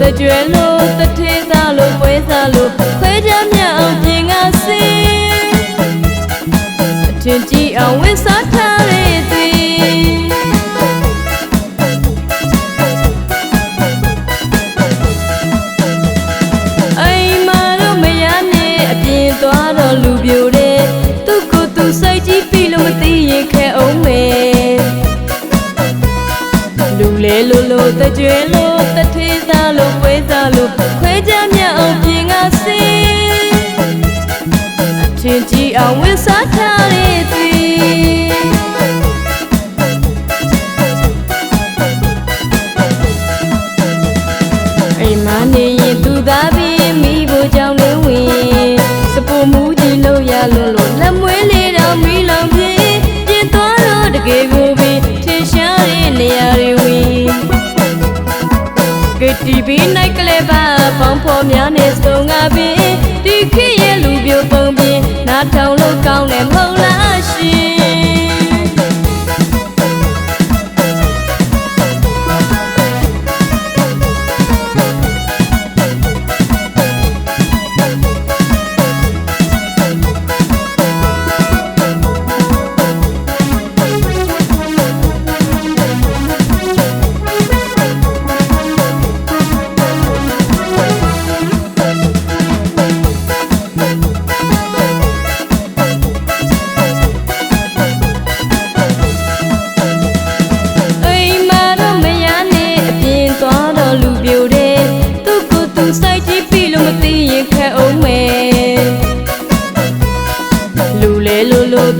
လိုလိုတကြွယ်လို့တထေးသားလို့ပွဲစားလို့ခွဲကြမြအောင်ပြင်ကစေအထင်ကြီးအောင်ဝစ်စားထားတဲ့သွေးအိမ်မာတော့မရနဲ့အပြင်သွားတော့လူပြိုတဲ့သူ့ကိုယ်သူစိတ်ကြီးပြီလို့မသိရင်ခဲအောင်မယ်လူလေလိုလိုတကြွယ်လို့တထေး ဝစ်စားထားတဲ့သွေးအိမ်မနေရင်သူသားပြီးမိဖို့ကြောင့်လည်းဝင်စပူမူကြီးလို့ရလို့လို့လက်မွေးလေးတော့မိလောင်ပြေပြင်သွားတော့တကယ်ကိုပဲထင်ရှားတဲ့နေရာတွေဝင်ကတီဗီနိုင်ကလေးပါပေါင်းဖော်များနဲ့စုံငါပင်ဒီခေတ်ရဲ့လူပြိုပုံ ပြင်နားထောင်လို့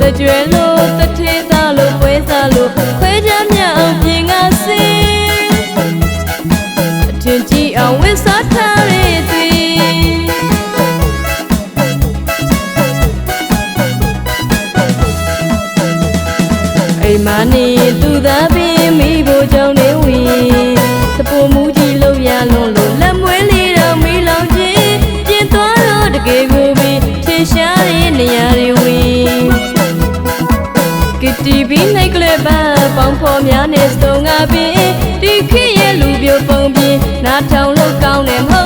တကြွယ်လို့တထေးသားလို့ပွဲစားလို့ခွဲကြမြအောင်ပြင်ကစေအထင်ကြီးအောင်ဝစ်စားထားတဲ့သွေးအိမ်မနေသူသားပ နဲ့စုံငါပင်ဒီခေတ်ရဲ့လူပြိုပုံပြင်နားထောင်လို့ကောင်းတယ်မဟုတ်